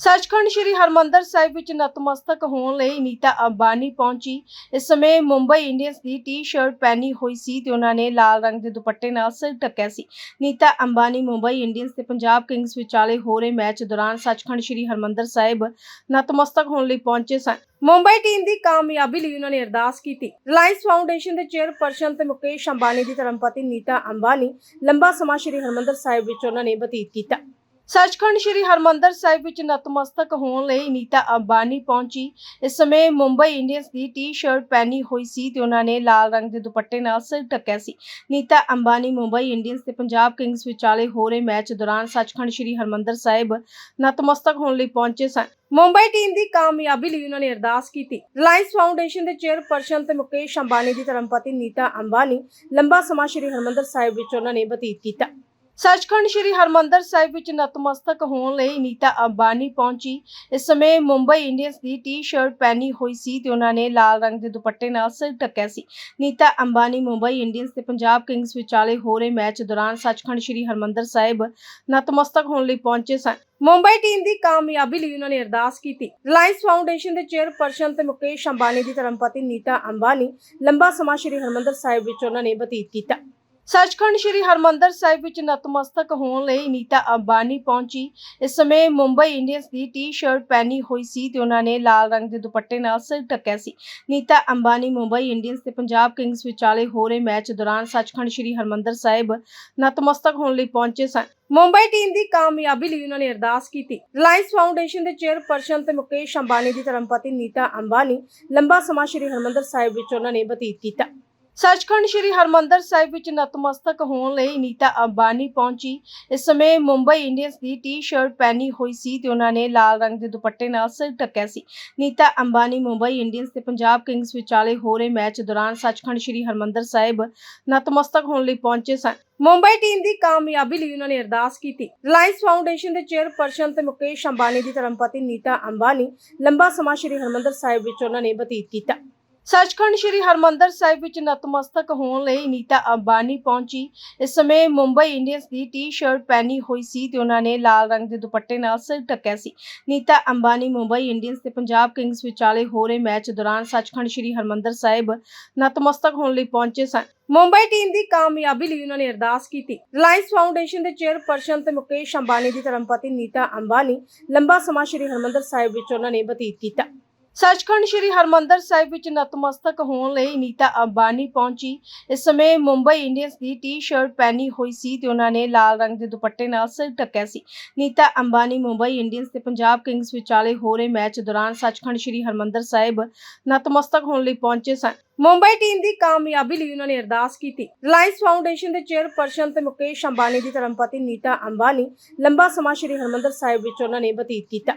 ਸੱਚਖੰਡ ਸ੍ਰੀ ਹਰਮੰਦਰ ਸਾਹਿਬ ਵਿੱਚ ਨਤਮਸਤਕ ਹੋਣ ਲਈ ਨੀਤਾ ਅੰਬਾਨੀ ਪਹੁੰਚੀ। ਇਸ ਸਮੇਂ ਮੁੰਬਈ ਇੰਡੀਅਨਸ ਦੀ ਟੀ-ਸ਼ਰਟ ਪਹਿਨੀ ਹੋਈ ਸੀ ਤੇ ਉਹਨਾਂ ਨੇ ਲਾਲ ਰੰਗ ਦੇ ਦੁਪੱਟੇ ਨਾਲ ਸਿਰ ਢੱਕਿਆ ਸੀ। ਨੀਤਾ ਅੰਬਾਨੀ ਮੁੰਬਈ ਇੰਡੀਅਨਸ ਤੇ ਪੰਜਾਬ ਕਿੰਗਸ ਵਿਚਾਲੇ ਹੋ ਰਹੇ ਮੈਚ ਦੌਰਾਨ ਸੱਚਖੰਡ ਸ੍ਰੀ ਹਰਮੰਦਰ ਸਾਹਿਬ ਨਤਮਸਤਕ ਹੋਣ ਲਈ ਪਹੁੰਚੇ ਸਨ। ਮੁੰਬਈ ਟੀਮ ਦੀ ਕਾਮਯਾਬੀ ਲਈ ਉਹਨਾਂ ਨੇ ਅਰਦਾਸ ਕੀਤੀ। ਰਿਲਾਇੰਸ ਫਾਊਂਡੇਸ਼ਨ ਦੇ ਚੇਅਰਪਰਸਨ ਤੇ ਮੁਕੇਸ਼ ਅੰਬਾਨੀ ਦੀ ਧਰਮਪਤੀ ਨੀਤਾ ਅੰਬਾਨੀ ਲੰਬਾ ਸਮਾਂ ਸ੍ਰੀ ਹਰਮੰਦਰ ਸਾਹਿਬ ਵਿੱਚ ਉਹਨਾਂ ਨੇ ਬਤੀਤ ਕੀਤਾ। ਸੱਚਖੰਡ ਸ੍ਰੀ ਹਰਮੰਦਰ ਸਾਹਿਬ ਵਿੱਚ ਨਤਮਸਤਕ ਹੋਣ ਲਈ ਨੀਤਾ ਅੰਬਾਨੀ ਪਹੁੰਚੀ। ਇਸ ਸਮੇਂ ਮੁੰਬਈ ਇੰਡੀਅਨਸ ਦੀ ਟੀ-ਸ਼ਰਟ ਪਹਿਨੀ ਹੋਈ ਸੀ ਤੇ ਉਹਨਾਂ ਨੇ ਲਾਲ ਰੰਗ ਦੇ ਦੁਪੱਟੇ ਨਾਲ ਸਿਰ ਢੱਕਿਆ ਸੀ। ਨੀਤਾ ਅੰਬਾਨੀ ਮੁੰਬਈ ਇੰਡੀਅਨਸ ਤੇ ਪੰਜਾਬ ਕਿੰਗਸ ਵਿਚਾਲੇ ਹੋ ਰਹੇ ਮੈਚ ਦੌਰਾਨ ਸੱਚਖੰਡ ਸ੍ਰੀ ਹਰਮੰਦਰ ਸਾਹਿਬ ਨਤਮਸਤਕ ਹੋਣ ਲਈ ਪਹੁੰਚੇ ਸਨ। ਮੁੰਬਈ ਟੀਮ ਦੀ ਕਾਮਯਾਬੀ ਲਈ ਉਹਨਾਂ ਨੇ ਅਰਦਾਸ ਕੀਤੀ। ਰਿਲਾਇੰਸ ਫਾਊਂਡੇਸ਼ਨ ਦੇ ਚੇਅਰਪਰਸਨ ਤੇ ਮੁਕੇਸ਼ ਅੰਬਾਨੀ ਦੀ ਧਰਮਪਤੀ ਨੀਤਾ ਅੰਬਾਨੀ ਲੰਬਾ ਸਮਾਂ ਸ੍ਰੀ ਹਰਮੰਦਰ ਸਾਹਿਬ ਵਿੱਚ ਉਹਨਾਂ ਨੇ ਬਤੀਤ ਕੀਤਾ। ਸੱਚਖੰਡ ਸ੍ਰੀ ਹਰਮੰਦਰ ਸਾਹਿਬ ਵਿੱਚ ਨਤਮਸਤਕ ਹੋਣ ਲਈ ਨੀਤਾ ਅੰਬਾਨੀ ਪਹੁੰਚੀ। ਇਸ ਸਮੇਂ ਮੁੰਬਈ ਇੰਡੀਅਨਸ ਦੀ ਟੀ-ਸ਼ਰਟ ਪਹਿਨੀ ਹੋਈ ਸੀ ਤੇ ਉਹਨਾਂ ਨੇ ਲਾਲ ਰੰਗ ਦੇ ਦੁਪੱਟੇ ਨਾਲ ਸਿਰ ਢੱਕਿਆ ਸੀ। ਨੀਤਾ ਅੰਬਾਨੀ ਮੁੰਬਈ ਇੰਡੀਅਨਸ ਤੇ ਪੰਜਾਬ ਕਿੰਗਸ ਵਿਚਾਲੇ ਹੋ ਰਹੇ ਮੈਚ ਦੌਰਾਨ ਸੱਚਖੰਡ ਸ੍ਰੀ ਹਰਮੰਦਰ ਸਾਹਿਬ ਨਤਮਸਤਕ ਹੋਣ ਲਈ ਪਹੁੰਚੇ ਸਨ। ਮੁੰਬਈ ਟੀਮ ਦੀ ਕਾਮਯਾਬੀ ਲਈ ਉਹਨਾਂ ਨੇ ਅਰਦਾਸ ਕੀਤੀ। ਰਿਲਾਇੰਸ ਫਾਊਂਡੇਸ਼ਨ ਦੇ ਚੇਅਰਪਰਸਨ ਤੇ ਮੁਕੇਸ਼ ਅੰਬਾਨੀ ਦੀ ਧਰਮਪਤੀ ਨੀਤਾ ਅੰਬਾਨੀ ਲੰਬਾ ਸਮਾਂ ਸ੍ਰੀ ਹਰਮੰਦਰ ਸਾਹਿਬ ਵਿੱਚ ਉਹਨਾਂ ਨੇ ਬਤੀਤ ਕੀਤਾ। ਸੱਚਖੰਡ ਸ੍ਰੀ ਹਰਮੰਦਰ ਸਾਹਿਬ ਵਿੱਚ ਨਤਮਸਤਕ ਹੋਣ ਲਈ ਨੀਤਾ ਅੰਬਾਨੀ ਪਹੁੰਚੀ। ਇਸ ਸਮੇਂ ਮੁੰਬਈ ਇੰਡੀਅਨਸ ਦੀ ਟੀ-ਸ਼ਰਟ ਪਹਿਨੀ ਹੋਈ ਸੀ ਤੇ ਉਹਨਾਂ ਨੇ ਲਾਲ ਰੰਗ ਦੇ ਦੁਪੱਟੇ ਨਾਲ ਸਿਰ ਢੱਕਿਆ ਸੀ। ਨੀਤਾ ਅੰਬਾਨੀ ਮੁੰਬਈ ਇੰਡੀਅਨਸ ਤੇ ਪੰਜਾਬ ਕਿੰਗਸ ਵਿਚਾਲੇ ਹੋ ਰਹੇ ਮੈਚ ਦੌਰਾਨ ਸੱਚਖੰਡ ਸ੍ਰੀ ਹਰਮੰਦਰ ਸਾਹਿਬ ਨਤਮਸਤਕ ਹੋਣ ਲਈ ਪਹੁੰਚੇ ਸਨ। ਮੁੰਬਈ ਟੀਮ ਦੀ ਕਾਮਯਾਬੀ ਲਈ ਉਹਨਾਂ ਨੇ ਅਰਦਾਸ ਕੀਤੀ। ਰਿਲਾਇੰਸ ਫਾਊਂਡੇਸ਼ਨ ਦੇ ਚੇਅਰਪਰਸਨ ਤੇ ਮੁਕੇਸ਼ ਅੰਬਾਨੀ ਦੀ ਧਰਮਪਤੀ ਨੀਤਾ ਅੰਬਾਨੀ ਲੰਬਾ ਸਮਾਂ ਸ੍ਰੀ ਹਰਮੰਦਰ ਸਾਹਿਬ ਵਿੱਚ ਉਹਨਾਂ ਨੇ ਬਤੀਤ ਕੀਤਾ। ਸੱਚਖੰਡ ਸ੍ਰੀ ਹਰਮੰਦਰ ਸਾਹਿਬ ਵਿੱਚ ਨਤਮਸਤਕ ਹੋਣ ਲਈ ਨੀਤਾ ਅੰਬਾਨੀ ਪਹੁੰਚੀ। ਇਸ ਸਮੇਂ ਮੁੰਬਈ ਇੰਡੀਅਨਸ ਦੀ ਟੀ-ਸ਼ਰਟ ਪਹਿਨੀ ਹੋਈ ਸੀ ਤੇ ਉਹਨਾਂ ਨੇ ਲਾਲ ਰੰਗ ਦੇ ਦੁਪੱਟੇ ਨਾਲ ਸਿਰ ਢੱਕਿਆ ਸੀ। ਨੀਤਾ ਅੰਬਾਨੀ ਮੁੰਬਈ ਇੰਡੀਅਨਸ ਤੇ ਪੰਜਾਬ ਕਿੰਗਸ ਵਿਚਾਲੇ ਹੋ ਰਹੇ ਮੈਚ ਦੌਰਾਨ ਸੱਚਖੰਡ ਸ੍ਰੀ ਹਰਮੰਦਰ ਸਾਹਿਬ ਨਤਮਸਤਕ ਹੋਣ ਲਈ ਪਹੁੰਚੇ ਸਨ। ਮੁੰਬਈ ਟੀਮ ਦੀ ਕਾਮਯਾਬੀ ਲਈ ਉਹਨਾਂ ਨੇ ਅਰਦਾਸ ਕੀਤੀ। ਰਿਲਾਇੰਸ ਫਾਊਂਡੇਸ਼ਨ ਦੇ ਚੇਅਰਪਰਸਨ ਤੇ ਮੁਕੇਸ਼ ਅੰਬਾਨੀ ਦੀ ਧਰਮਪਤੀ ਨੀਤਾ ਅੰਬਾਨੀ ਲੰਬਾ ਸਮਾਂ ਸ੍ਰੀ ਹਰਮੰਦਰ ਸਾਹਿਬ ਵਿੱਚ ਉਹਨਾਂ ਨੇ ਬਤੀਤ ਕੀਤਾ। ਸੱਚਖੰਡ ਸ੍ਰੀ ਹਰਮੰਦਰ ਸਾਹਿਬ ਵਿੱਚ ਨਤਮਸਤਕ ਹੋਣ ਲਈ ਨੀਤਾ ਅੰਬਾਨੀ ਪਹੁੰਚੀ। ਇਸ ਸਮੇਂ ਮੁੰਬਈ ਇੰਡੀਅਨਸ ਦੀ ਟੀ-ਸ਼ਰਟ ਪਹਿਨੀ ਹੋਈ ਸੀ ਤੇ ਉਹਨਾਂ ਨੇ ਲਾਲ ਰੰਗ ਦੇ ਦੁਪੱਟੇ ਨਾਲ ਸਿਰ ਢੱਕਿਆ ਸੀ। ਨੀਤਾ ਅੰਬਾਨੀ ਮੁੰਬਈ ਇੰਡੀਅਨਸ ਤੇ ਪੰਜਾਬ ਕਿੰਗਸ ਵਿਚਾਲੇ ਹੋ ਰਹੇ ਮੈਚ ਦੌਰਾਨ ਸੱਚਖੰਡ ਸ੍ਰੀ ਹਰਮੰਦਰ ਸਾਹਿਬ ਨਤਮਸਤਕ ਹੋਣ ਲਈ ਪਹੁੰਚੇ ਸਨ। ਮੁੰਬਈ ਟੀਮ ਦੀ ਕਾਮਯਾਬੀ ਲਈ ਉਹਨਾਂ ਨੇ ਅਰਦਾਸ ਕੀਤੀ। ਰਿਲਾਇੰਸ ਫਾਊਂਡੇਸ਼ਨ ਦੇ ਚੇਅਰਪਰਸਨ ਤੇ ਮੁਕੇਸ਼ ਅੰਬਾਨੀ ਦੀ ਧਰਮਪਤੀ ਨੀਤਾ ਅੰਬਾਨੀ ਲੰਬਾ ਸਮਾਂ ਸ੍ਰੀ ਹਰਮੰਦਰ ਸਾਹਿਬ ਵਿੱਚ ਉਹਨਾਂ ਨੇ ਬਤੀਤ ਕੀਤਾ। ਸੱਚਖੰਡ ਸ੍ਰੀ ਹਰਮੰਦਰ ਸਾਹਿਬ ਵਿੱਚ ਨਤਮਸਤਕ ਹੋਣ ਲਈ ਨੀਤਾ ਅੰਬਾਨੀ ਪਹੁੰਚੀ। ਇਸ ਸਮੇਂ ਮੁੰਬਈ ਇੰਡੀਅਨਸ ਦੀ ਟੀ-ਸ਼ਰਟ ਪਹਿਨੀ ਹੋਈ ਸੀ ਤੇ ਉਹਨਾਂ ਨੇ ਲਾਲ ਰੰਗ ਦੇ ਦੁਪੱਟੇ ਨਾਲ ਸਿਰ ਢੱਕਿਆ ਸੀ। ਨੀਤਾ ਅੰਬਾਨੀ ਮੁੰਬਈ ਇੰਡੀਅਨਸ ਤੇ ਪੰਜਾਬ ਕਿੰਗਸ ਵਿਚਾਲੇ ਹੋ ਰਹੇ ਮੈਚ ਦੌਰਾਨ ਸੱਚਖੰਡ ਸ੍ਰੀ ਹਰਮੰਦਰ ਸਾਹਿਬ ਨਤਮਸਤਕ ਹੋਣ ਲਈ ਪਹੁੰਚੇ ਸਨ। ਮੁੰਬਈ ਟੀਮ ਦੀ ਕਾਮਯਾਬੀ ਲਈ ਉਹਨਾਂ ਨੇ ਅਰਦਾਸ ਕੀਤੀ। ਰਿਲਾਇੰਸ ਫਾਊਂਡੇਸ਼ਨ ਦੇ ਚੇਅਰਪਰਸਨ ਤੇ ਮੁਕੇਸ਼ ਅੰਬਾਨੀ ਦੀ ਧਰਮਪਤੀ ਨੀਤਾ ਅੰਬਾਨੀ ਲੰਬਾ ਸਮਾਂ ਸ੍ਰੀ ਹਰਮੰਦਰ ਸਾਹਿਬ ਵਿੱਚ ਉਹਨਾਂ ਨੇ ਬਤੀਤ ਕੀਤਾ।